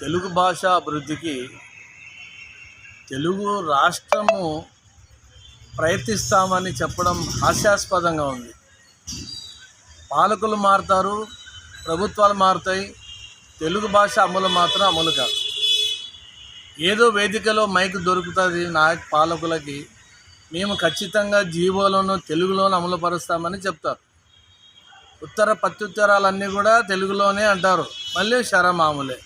తెలుగు భాష అభివృద్ధికి తెలుగు రాష్ట్రము ప్రయత్నిస్తామని చెప్పడం హాస్యాస్పదంగా ఉంది. పాలకులు మారుతారు ప్రభుత్వాలు మారుతాయి తెలుగు భాష అమలు మాత్రం అమలు కాదు. ఏదో వేదికలో మైక్ దొరుకుతుంది నా పాలకులకి మేము ఖచ్చితంగా జీవోలను తెలుగులోనే అమలు పరుస్తామని చెప్తారు. ఉత్తర ప్రత్యుత్తరాలన్నీ కూడా తెలుగులోనే అంటారు. మళ్ళీ శరమాములే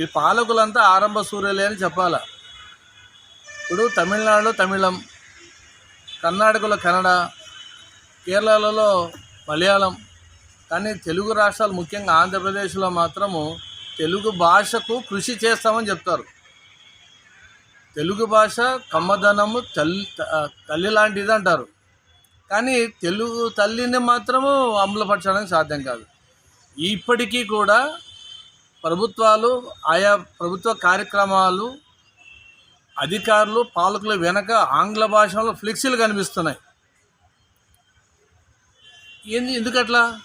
ఈ పాలకులంతా ఆరంభ సూర్యులే అని చెప్పాల. ఇప్పుడు తమిళనాడులో తమిళం కర్ణాటకలో కన్నడ కేరళలో మలయాళం కానీ తెలుగు రాష్ట్రాలు ముఖ్యంగా ఆంధ్రప్రదేశ్లో మాత్రము తెలుగు భాషకు కృషి చేస్తామని చెప్తారు. తెలుగు భాష కమ్మదనము తల్లి తల్లి లాంటిది అంటారు. కానీ తెలుగు తల్లిని మాత్రము అమలుపరచడానికి సాధ్యం కాదు. ఇప్పటికీ కూడా ప్రభుత్వాలు ఆయా ప్రభుత్వ కార్యక్రమాలు అధికారులు పాలకుల వెనక ఆంగ్ల భాషలో ఫ్లెక్సీలు కనిపిస్తున్నాయి. ఏంది ఎందుకట్లా?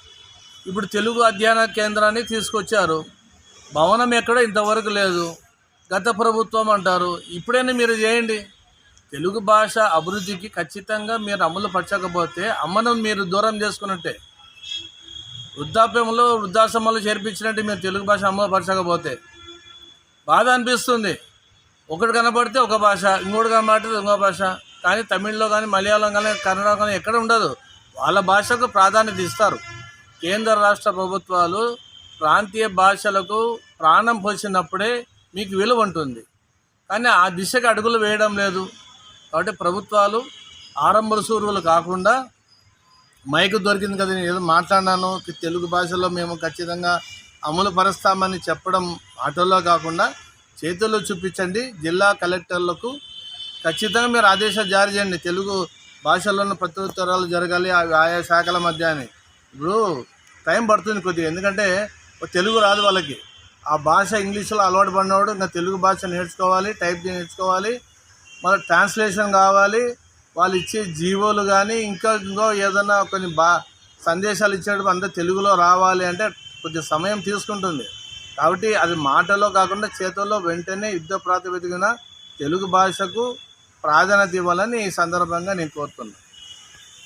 ఇప్పుడు తెలుగు అధ్యయన కేంద్రాన్ని తీసుకొచ్చారు. భవనం ఎక్కడ ఇంతవరకు లేదు. గత ప్రభుత్వం అంటారు. ఇప్పుడైనా మీరు చేయండి. తెలుగు భాష అభివృద్ధికి ఖచ్చితంగా మీరు అమలు పరచకపోతే అమ్మను మీరు దూరం చేసుకున్నట్టే. వృద్ధాప్యంలో వృద్ధాశ్రమంలో చేర్పించినట్టు మీరు తెలుగు భాష అమ్మపరచకపోతే బాధ అనిపిస్తుంది. ఒకటి కనబడితే ఒక భాష ఇంకోటి కనబడితే ఇంకో భాష. కానీ తమిళ్ళో కానీ మలయాళం కానీ కన్నడ కానీ ఎక్కడ ఉండదు. వాళ్ళ భాషకు ప్రాధాన్యత ఇస్తారు. కేంద్ర రాష్ట్ర ప్రభుత్వాలు ప్రాంతీయ భాషలకు ప్రాణం పోసినప్పుడే మీకు విలువ ఉంటుంది. కానీ ఆ దిశకు అడుగులు వేయడం లేదు. కాబట్టి ప్రభుత్వాలు ఆరంభ సూరువులు కాకుండా మైక్ దొరికింది కదా నేను ఏదో మాట్లాడినాను తెలుగు భాషలో మేము ఖచ్చితంగా అమలు పరుస్తామని చెప్పడం ఆటోలో కాకుండా చేతుల్లో చూపించండి. జిల్లా కలెక్టర్లకు ఖచ్చితంగా మీరు ఆదేశాలు జారీ చేయండి. తెలుగు భాషలోని ప్రత్యుత్తరాలు జరగాలి ఆయా శాఖల మధ్య అని ఇప్పుడు టైం పడుతుంది కొద్దిగా ఎందుకంటే తెలుగు రాదు వాళ్ళకి. ఆ భాష ఇంగ్లీష్లో అలవాటు పడినవాడు ఇంకా తెలుగు భాష నేర్చుకోవాలి టైప్ నేర్చుకోవాలి. మళ్ళీ ట్రాన్స్లేషన్ కావాలి. వాళ్ళు ఇచ్చే జీవోలు కానీ ఇంకా ఇంకో ఏదైనా కొన్ని బా సందేశాలు ఇచ్చేటప్పుడు అంతా తెలుగులో రావాలి అంటే కొద్దిగా సమయం తీసుకుంటుంది. కాబట్టి అది మాటలో కాకుండా చేతుల్లో వెంటనే యుద్ధ ప్రాతిపదికన తెలుగు భాషకు ప్రాధాన్యత ఇవ్వాలని ఈ సందర్భంగా నేను కోరుతున్నాను.